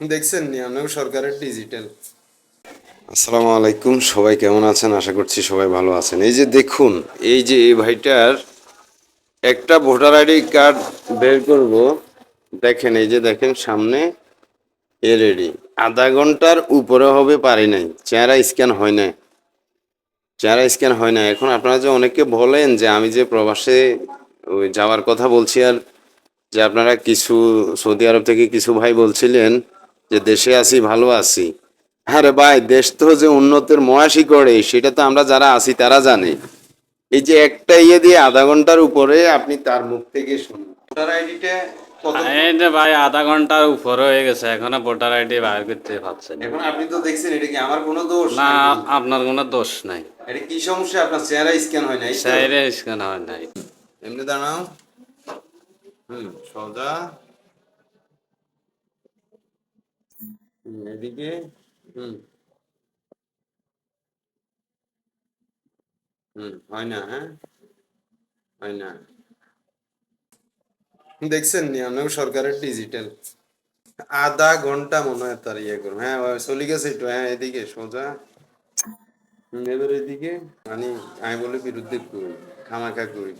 দেখছেন নি সরকারের ডিজিটাল আসসালামু আলাইকুম সবাই কেমন আছেন? আশা করছি সবাই ভালো আছেন। এই যে দেখুন, এই যে এই ভাইটার একটা ভোটার আইডি কার্ড বের করব। দেখেন, এই যে দেখেন, সামনে এ আধা ঘণ্টার উপরে হবে, পারি নাই। চেহারা স্ক্যান হয় নাই। চেহারা স্ক্যান হয় না এখন আপনারা যে অনেকে বলেন যে আমি যে প্রবাসে ওই যাওয়ার কথা বলছি আর যে আপনারা কিছু সৌদি আরব থেকে কিছু ভাই বলছিলেন যে দেশে আছি ভালো আছি। আরে ভাই দেশ তো যে উন্নতির মহাসি করে সেটা তো আমরা যারা আছি তারা জানি। এই যে একটা ইয়ে দিয়ে আধা ঘণ্টার উপরে আপনি তার মুখ থেকে শুনুন। ভোটার আইডিটা ভাই আধা ঘণ্টার উপর হয়ে গেছে এখনও ভোটার আইডি বাইর করতে পারছেন এখন আপনি তো দেখছেন এটা কি আমার কোনো দোষ না আপনার কোনো দোষ নাই। এটা কি সমস্যা? আপনার চেহারা স্ক্যান হয় নাই? সাইরে স্ক্যান হয় নাই। এমনি দাঁড়াও। হুম সোজা হুম, এদিকে, হুম। হুম, হয় না হ্যাঁ? হয় না। দেখছেন নি সরকারের ডিজিটাল আধা ঘণ্টা মনে হয় তার ইয়ে করুন। হ্যাঁ চলে গেছে একটু হ্যাঁ এদিকে, সোজা। এবার এদিকে মানে আমি বলে বিরুদ্ধে করি খামাখা করি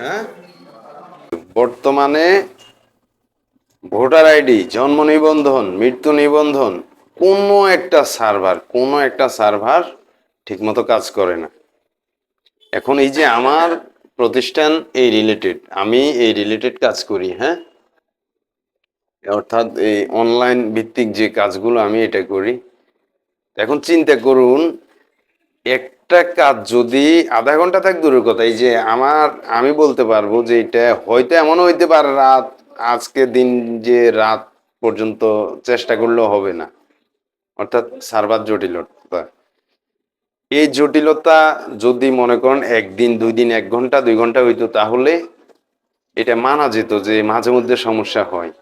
হ্যাঁ? বর্তমানে ভোটার আইডি, জন্ম নিবন্ধন, মৃত্যু নিবন্ধন, কোনো একটা সার্ভার, কোনো একটা সার্ভার ঠিকমতো কাজ করে না। এখন এই যে আমার প্রতিষ্ঠান, এই রিলেটেড আমি এই রিলেটেড কাজ করি হ্যাঁ? অর্থাৎ এই অনলাইন ভিত্তিক যে কাজগুলো আমি এটা করি। এখন চিন্তা করুন, একটা কাজ যদি আধা ঘণ্টা থাক দূরের কথা, এই যে আমার, আমি বলতে পারব যে এটা হয়তো এমন হইতে পারে রাত আজকে দিন যে রাত পর্যন্ত চেষ্টা করলেও হবে না। অর্থাৎ সার্ভার জটিলতা। এই জটিলতা যদি মনে করেন একদিন, দুই দিন, এক ঘণ্টা, দুই ঘণ্টা হইতো, তাহলে এটা মানা যেত যে মাঝে মধ্যে সমস্যা হয়।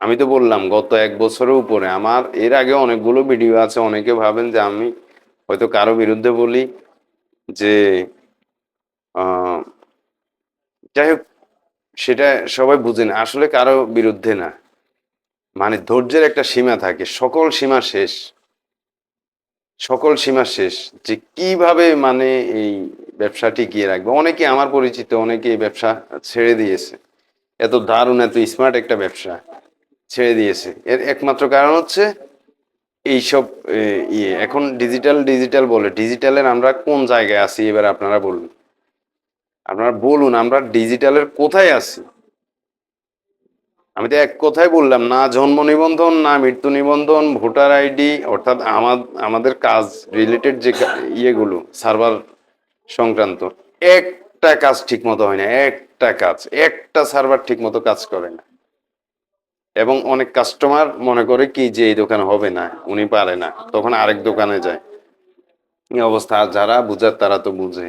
আমি তো বললাম, গত এক বছরের উপরে আমার, এর আগে অনেকগুলো ভিডিও আছে, অনেকে ভাবেন যে আমি হয়তো কারও বিরুদ্ধে বলি যে যাই হোক সেটা সবাই বুঝে না। আসলে কারও বিরুদ্ধে না। মানে ধৈর্যের একটা সীমা থাকে। সকল সীমা শেষ। সকল সীমা শেষ। যে কীভাবে মানে এই ব্যবসা টিকিয়ে রাখবে? অনেকে আমার পরিচিত, অনেকে ব্যবসা ছেড়ে দিয়েছে। এত দারুণ, এত স্মার্ট একটা ব্যবসা ছেড়ে দিয়েছে। এর একমাত্র কারণ হচ্ছে এইসব ইয়ে। এখন ডিজিটাল ডিজিটাল বলে। ডিজিটালের আমরা কোন জায়গায় আছি? এবার আপনারা বলুন। আপনারা বলুন, আমরা ডিজিটালের কোথায় আছি? আমি তো এক কথাই বললাম, না জন্ম নিবন্ধন, না মৃত্যু নিবন্ধন, ভোটার আইডি, অর্থাৎ আমাদের কাজ রিলেটেড যে ইয়েগুলো, সার্ভার সংক্রান্ত, একটা কাজ ঠিক মতো হয় না, একটা কাজ, একটা সার্ভার ঠিক মতো কাজ করে না। এবং অনেক কাস্টমার মনে করে কি যে এই দোকান হবে না, উনি পারে না, তখন আরেক দোকানে যায়। অবস্থা যারা বুঝার তারা তো বুঝে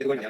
ఇదిగోండి